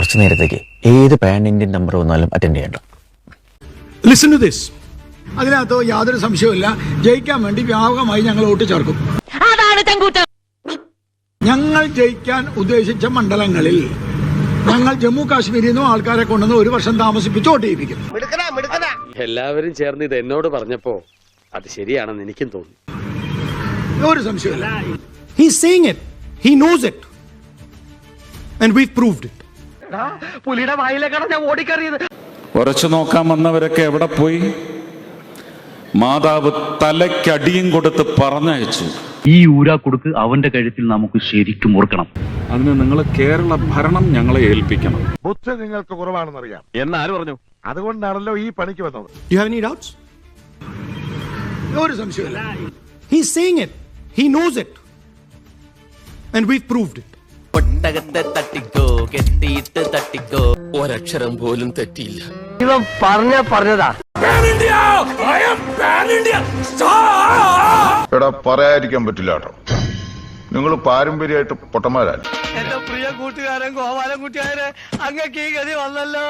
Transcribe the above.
കുറച്ച് നേരത്തേക്ക് ഏത് പാൻ ഇന്ത്യൻ നമ്പർ വന്നാലും അറ്റൻഡ് ചെയ്യണ്ട Listen to this. അതിനകത്ത് യാതൊരു സംശയവുമില്ല ജയിക്കാൻ വേണ്ടി വ്യാപകമായി ഞങ്ങൾ വോട്ട് ചേർക്കും ഞങ്ങൾ ജയിക്കാൻ ഉദ്ദേശിച്ച മണ്ഡലങ്ങളിൽ ഞങ്ങൾ ജമ്മു കാശ്മീരിൽ നിന്നും ആൾക്കാരെ കൊണ്ടുവന്ന് ഒരു വർഷം താമസിപ്പിച്ച് വോട്ട് ചെയ്യിപ്പിക്കും എല്ലാവരും ചേർന്ന് ഇത് എന്നോട് പറഞ്ഞപ്പോ അത് ശരിയാണെന്ന് എനിക്കും തോന്നി ഒരു സംശയമില്ല he saying it. He knows it. And we've proved it. പുലിയുടെ വായിലേക്കാണ് ഞാൻ ഓടിക്കറിയത് ഉറച്ചു നോക്കാൻ വന്നവരൊക്കെ എവിടെ പോയി? മാതാവ് തലയ്ക്കടിയും കൊടുത്ത് പറഞ്ഞയച്ചു. ഈ ഊരാ കൊടുക്ക് അവന്റെ കഴുത്തിൽ നമുക്ക് ശരിക്കും ഓർക്കണം. അതിന് നിങ്ങൾ കേരള ഭരണം ഞങ്ങളെ ഏൽപ്പിക്കണം. ബുദ്ധി നിങ്ങൾക്ക് കുറവാണെന്നറിയാം. എന്നാര് പറഞ്ഞു? അതുകൊണ്ടാണല്ലോ ഈ പണിക്ക് വന്നത്. You you have any doubts? ഒരു സംശയമില്ല he saying it. He knows it. And we've proved it. ഒട്ടകത്തെ തട്ടിക്കോ കെട്ടിയിട്ട് തട്ടിക്കോ. ഒരക്ഷരം പോലും തെറ്റിയില്ല. ഇവൻ പറഞ്ഞ പറഞ്ഞതാ. എടാ പറയാതിരിക്കാൻ പറ്റില്ല കേട്ടോ. നിങ്ങൾ പാരമ്പര്യമായിട്ട് പൊട്ടന്മാരല്ല എന്റെ പ്രിയ കൂട്ടുകാരൻ ഗോപാലൻ കൂട്ടുകാരെ അങ്ങക്ക് ഈ ഗതി വന്നല്ലോ.